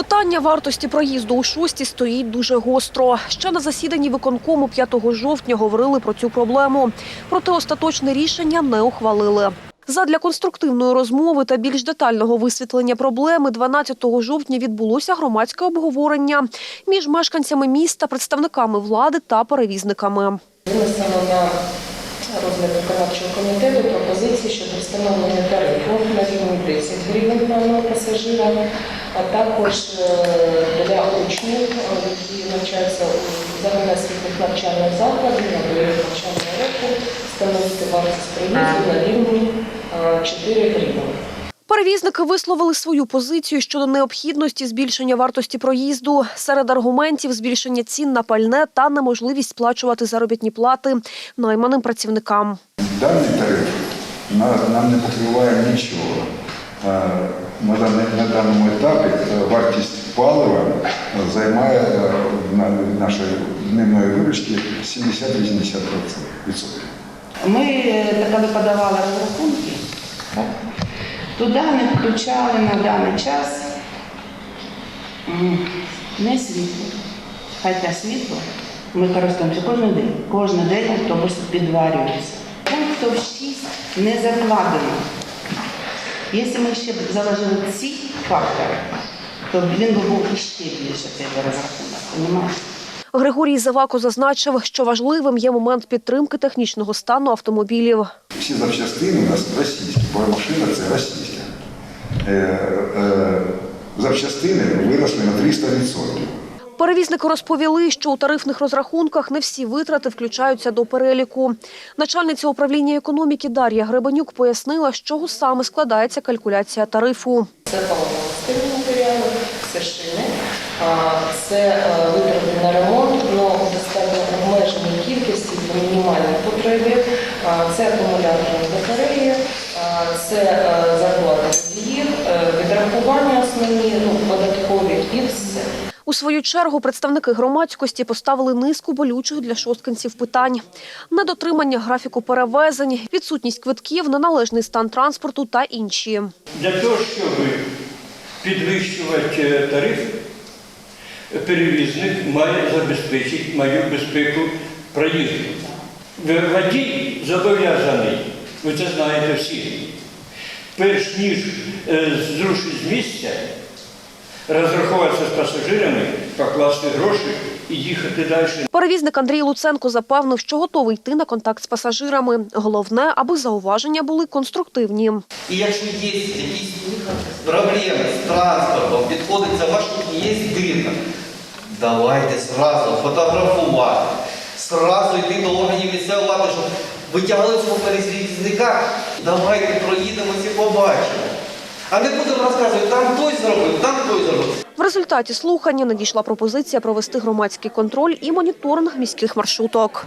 Питання вартості проїзду у шості стоїть дуже гостро. Ще на засіданні виконкому 5 жовтня говорили про цю проблему. Проте остаточне рішення не ухвалили. Задля конструктивної розмови та більш детального висвітлення проблеми 12 жовтня відбулося громадське обговорення між мешканцями міста, представниками влади та перевізниками. Винесено розгляд виконавчого комітету пропозиції щодо встановлення тарифу на рівні 10 гривень на одного пасажира, а також е, для учнів, які навчаються у загальноосвітніх навчальних закладів на період навчального року, встановити вартість проїзду на рівні е, 4 гривні. Перевізники висловили свою позицію щодо необхідності збільшення вартості проїзду. Серед аргументів збільшення цін на пальне та неможливість сплачувати заробітні плати найманим працівникам. Даний тариф на- нам не покриває нічого. Е, На, на даному етапі е, вартість палива займає е, на нашої дневної виручки 70-80%. Ми, коли подавали розрахунки, так, туди не включали на даний час не світло. Хоча світло ми користуємося кожен день. Кожен день автобус підварюється. Пунктів 6 не закладено. Якщо ми ще б заложили ці фактори, то він би був іще більше цей розрахунок. Григорій Завако зазначив, що важливим є момент підтримки технічного стану автомобілів. Всі запчастини у нас російські, бо машина це російська. Е, е, запчастини виросли на 300%. Перевізники розповіли, що у тарифних розрахунках не всі витрати включаються до переліку. Начальниця управління економіки Дар'я Гребенюк пояснила, з чого саме складається калькуляція тарифу. Це паливно-мастильні матеріали, це шини, це е, витрати на ремонт, але достатньо обмеженій кількості по мінімальній потребі. Це акумуляторні батареї, це зарплата водіїв, е, ну, податкові і все. У свою чергу представники громадськості поставили низку болючих для шосткинців питань: недотримання графіку перевезень, відсутність квитків, неналежний стан транспорту та інші. Для того, щоб підвищувати е, тариф, перевізник має забезпечити мою безпеку проїзду. Водій зобов'язаний, ви це знаєте всі, перш ніж е, зрушити з місця, розрахуватися з пасажирами, покласти гроші і їхати далі. Перевізник Андрій Луценко запевнив, що готовий йти на контакт з пасажирами. Головне, аби зауваження були конструктивні. І якщо є якісь проблеми з транспортом, підходиться маршрут, є дирка, давайте зразу фотографувати, зразу йти до органів місцевої влади, щоб витягли цього перевізника, давайте проїдемося і побачимо. А не будемо розказувати, там той зробив, там той зробив. В результаті слухання надійшла пропозиція провести громадський контроль і моніторинг міських маршруток.